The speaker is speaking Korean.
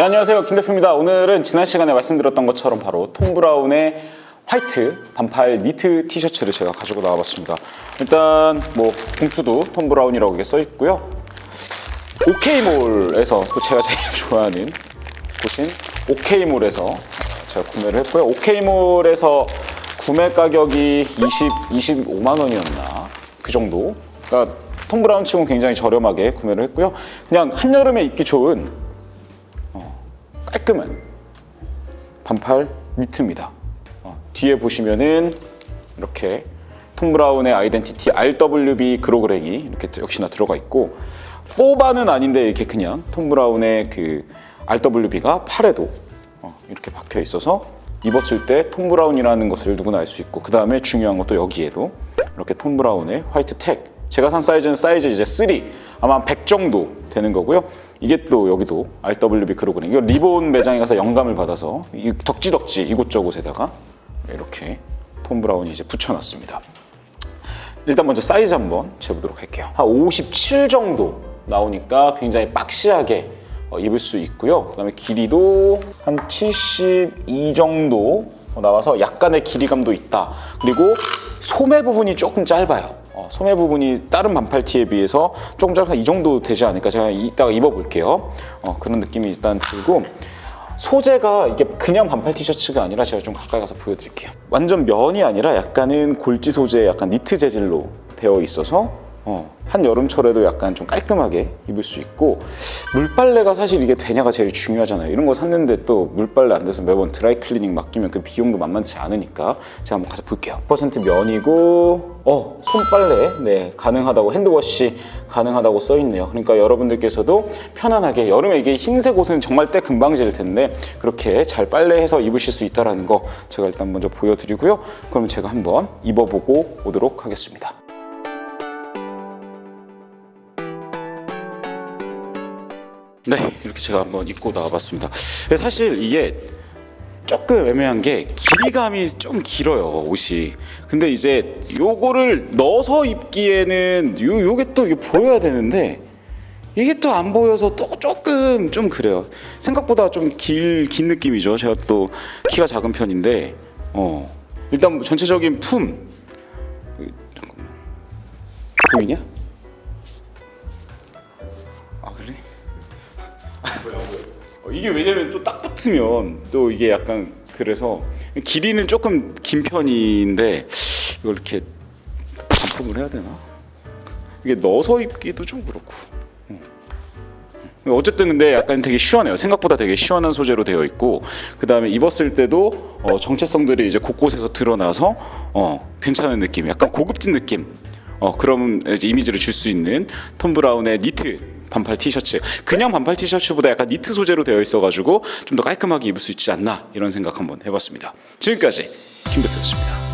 네, 안녕하세요. 김 대표입니다. 오늘은 지난 시간에 말씀드렸던 것처럼 바로 톰 브라운의 화이트 반팔 니트 티셔츠를 제가 가지고 나와봤습니다. 일단 뭐 봉투도 톰 브라운이라고 이게 써 있고요. 오케이몰에서 또 제가 제일 좋아하는 곳인 오케이몰에서 제가 구매를 했고요. 오케이몰에서 구매 가격이 20, 25만 원이었나 그 정도. 그러니까 톰 브라운 치고는 굉장히 저렴하게 구매를 했고요. 그냥 한여름에 입기 좋은 깔끔한 반팔 니트입니다. 어, 뒤에 보시면은 이렇게 톰 브라운의 아이덴티티 RWB 그로그렉이 이렇게 역시나 들어가 있고 4바는 아닌데 이렇게 그냥 톰 브라운의 그 RWB가 팔에도 어, 이렇게 박혀 있어서 입었을 때 톰 브라운이라는 것을 누구나 알 수 있고 그 다음에 중요한 것도 여기에도 이렇게 톰 브라운의 화이트 택 제가 산 사이즈는 사이즈 이제 3 아마 한100 정도 되는 거고요 이게 또 여기도 RWB 그로그렉 이거 리본 매장에 가서 영감을 받아서 이 덕지덕지 이곳저곳에다가 이렇게 톰 브라운이 이제 붙여놨습니다 일단 먼저 사이즈 한번 재보도록 할게요. 한 57 정도 나오니까 굉장히 박시하게 어, 입을 수 있고요. 그다음에 길이도 한 72 정도 나와서 약간의 길이감도 있다. 그리고 소매 부분이 조금 짧아요. 어, 소매 부분이 다른 반팔티에 비해서 조금 짧아서 이 정도 되지 않을까 제가 이따가 입어볼게요. 어, 그런 느낌이 일단 들고 소재가 이게 그냥 반팔 티셔츠가 아니라 제가 좀 가까이 가서 보여드릴게요. 완전 면이 아니라 약간은 골지 소재, 약간 니트 재질로 되어 있어서 어, 한 여름철에도 약간 좀 깔끔하게 입을 수 있고 물빨래가 사실 이게 되냐가 제일 중요하잖아요. 이런 거 샀는데 또 물빨래 안 돼서 매번 드라이 클리닝 맡기면 그 비용도 만만치 않으니까 제가 한번 가서 볼게요. 퍼센트 면이고 어 손빨래 네 가능하다고 핸드워시 가능하다고 써 있네요. 그러니까 여러분들께서도 편안하게 여름에 이게 흰색 옷은 정말 때 금방 질 텐데 그렇게 잘 빨래해서 입으실 수 있다라는 거 제가 일단 먼저 보여드리고요. 그럼 제가 한번 입어보고 오도록 하겠습니다. 네, 이렇게 제가 한번 입고 나와봤습니다. 사실 이게 조금 애매한 게 길이감이 좀 길어요 옷이. 근데 이제 요거를 넣어서 입기에는 요 요게 또 이게 보여야 되는데 이게 또 안 보여서 또 조금 좀 그래요. 생각보다 좀 길 긴 느낌이죠. 제가 또 키가 작은 편인데 어 일단 뭐 전체적인 품 그, 잠깐만 보이냐? 아 그래? 어, 이게 왜냐면 또 딱 붙으면 또 이게 약간 그래서 길이는 조금 긴 편인데 이걸 이렇게 반품을 해야 되나? 이게 넣어서 입기도 좀 그렇고. 어. 어쨌든 근데 약간 되게 시원해요. 생각보다 되게 시원한 소재로 되어 있고 그 다음에 입었을 때도 어, 정체성들이 이제 곳곳에서 드러나서 어, 괜찮은 느낌, 약간 고급진 느낌. 어, 그런 이미지를 줄 수 있는 톰 브라운의 니트 반팔 티셔츠. 그냥 반팔 티셔츠보다 약간 니트 소재로 되어 있어가지고 좀 더 깔끔하게 입을 수 있지 않나 이런 생각 한번 해봤습니다. 지금까지 김 대표였습니다.